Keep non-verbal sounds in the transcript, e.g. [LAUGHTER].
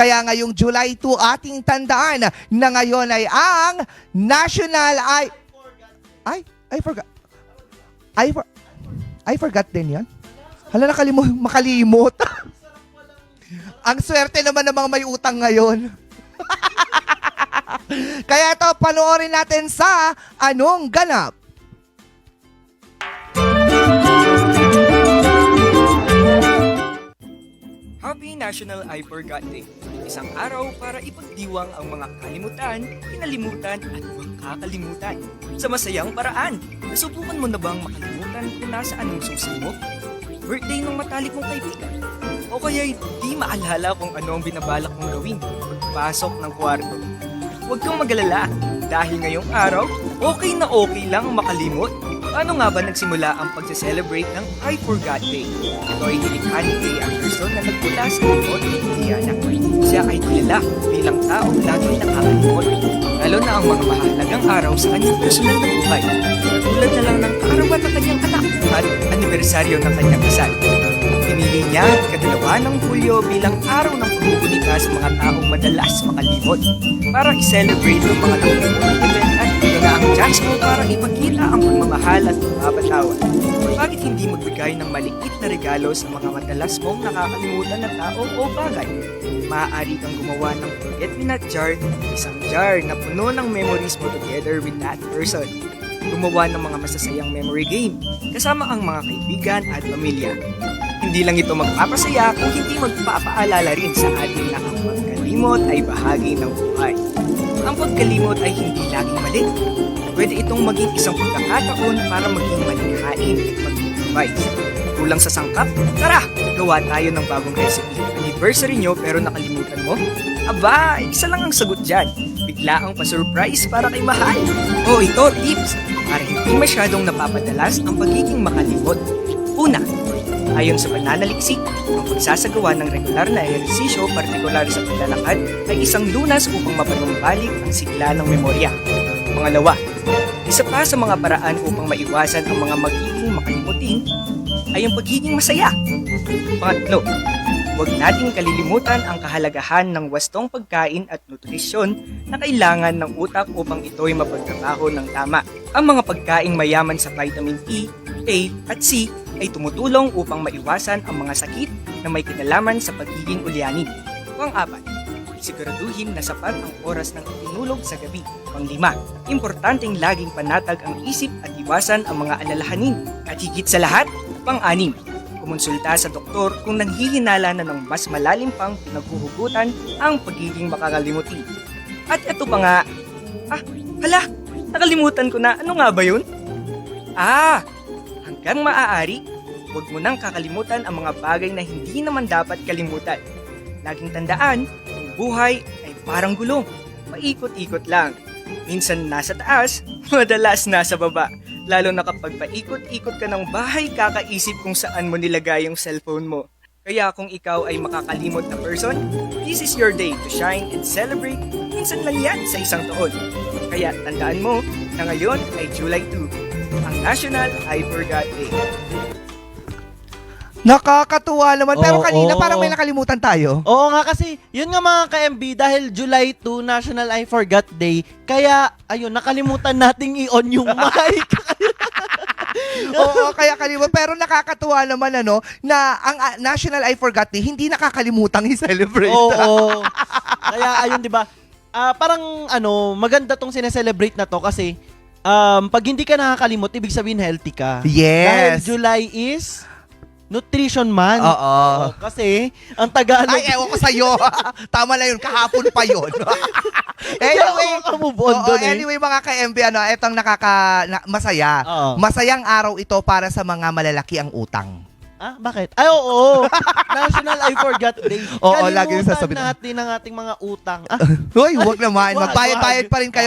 Kaya ngayong July 2, ating tandaan na ngayon ay ang National I... Ay, I forgot. I, for, I forgot din yan. Hala, nakalimut, makalimot. [LAUGHS] ang swerte naman ng mga may utang ngayon. [LAUGHS] Kaya ito, panoorin natin sa Anong Ganap. Happy National I Forgot Day. Isang araw para ipagdiwang ang mga kalimutan, kinalimutan at huwag kakalimutan. Sa masayang paraan, nasubukan mo na bang makalimutan kung nasaan ang susi mo? Birthday ng matalik mong kaibigan? O kaya di maalala kung ano ang binabalak mong gawin pagpasok ng kwarto? Huwag kang magalala dahil ngayong araw, okay na okay lang makalimot. Paano nga ba nagsimula ang pagse-celebrate ng I Forgot Day? Ito ay nilikha ni Kay Anderson na nagmula sa ni Indiana. Siya ay kilala bilang taong laging nakakalimot, lalo na ang mga mahalagang araw sa kanyang personal na buhay. Tulad na lang ng kaarawan ng kanyang anak at anibersaryo ng kanyang kasal. Pinili niya ang kadalawa ng Hulyo bilang araw ng pagbubunika sa mga taong madalas makalimot para i-celebrate ang mga nakukulang ang chance mo para ipakita ang pagmamahal at pagpapatawan. Bakit hindi magbigay ng maliit na regalo sa mga madalas mong nakakalimutan na tao o bagay? Maaari kang gumawa ng forget-me-not jar, isang jar na puno ng memories mo together with that person. Gumawa ng mga masasayang memory game kasama ang mga kaibigan at pamilya. Hindi lang ito magpapasaya kung hindi magpapaalala rin sa atin na ang pagkalimot ay bahagi ng buhay. Ang pagkalimot ay hindi laging mali. Pwede itong maging isang pagkakataon para maging malikhain at mag-improvise. Kulang sa sangkap? Tara, gawa tayo ng bagong recipe. Anniversary nyo pero nakalimutan mo? Aba, isa lang ang sagot dyan. Bigla ang pa-surprise para kay Mahal. O ito, tips para hindi masyadong napapadalas ang pagiging makalimot. Una, Ayon sa pananaliksik, ang pagsasagawa ng regular na ehersisyo, partikular sa paglalakad, ay isang lunas upang mapanumbalik ang sigla ng memorya. Pangalawa, isa pa sa mga paraan upang maiwasan ang mga magiging makalimutin ay ang pagiging masaya. Pangatlo, huwag nating kalilimutan ang kahalagahan ng wastong pagkain at nutrisyon na kailangan ng utak upang ito'y mapagtrabaho ng tama. Ang mga pagkaing mayaman sa vitamin E, A at C ay tumutulong upang maiwasan ang mga sakit na may kinalaman sa pagiging ulyanin. Pang-apat, siguraduhin na sapat ang oras ng tinulog sa gabi. Panglima, importanteng laging panatag ang isip at iwasan ang mga alalahanin. At higit sa lahat, pang-anim, kumonsulta sa doktor kung nanghihinala na ng mas malalim pang pinaghuhugutan ang pagiging makakalimutin. At ito pa nga, ah, hala, nakalimutan ko na, ano nga ba yun? Ah, hanggang maaari, huwag mo nang kakalimutan ang mga bagay na hindi naman dapat kalimutan. Laging tandaan, ang buhay ay parang gulong. Paikot-ikot lang. Minsan nasa taas, [LAUGHS] madalas nasa baba. Lalo na kapag paikot-ikot ka ng bahay, kakaisip kung saan mo nilagay yung cellphone mo. Kaya kung ikaw ay makakalimot na person, this is your day to shine and celebrate. Minsan lang yan sa isang taon. Kaya tandaan mo na ngayon ay July 2, ang National I Forgot Day. Nakakatuwa naman. Pero Oo, kanina oo. parang may nakalimutan tayo. Oo nga kasi, yun nga mga ka-MB, dahil July 2, National I Forgot Day, kaya, ayun, nakalimutan nating i-on yung [LAUGHS] mic. [LAUGHS] Oo, kaya kalimutan. Pero nakakatuwa naman ano, na ang ah, National I Forgot Day, hindi nakakalimutang i-celebrate. Oo. [LAUGHS] Kaya, ayun, di ba, ah, parang, ano, maganda tong sineselebrate na to kasi, um, pag hindi ka nakakalimot, ibig sabihin healthy ka. Dahil Yes. July is Nutrition Month. Oo. Oo, kasi, ang Tagalog, Ay, ewan ko sa'yo. [LAUGHS] Tama na yun. Kahapon pa yun. [LAUGHS] anyway, Kaya ako move on oo, dun eh. anyway, mga ka-MB, ano, itong nakaka, na- masaya. Oo. Masayang araw ito para sa mga malalaki ang utang. Ah, bakit? Ay, oo. [LAUGHS] National I Forgot Day. Oo, lagi yung Kalimutan sasabihin. natin ang ating mga utang. Ah, Hoy, wag naman. Wag, Magbayad-bayad wag. pa rin kayo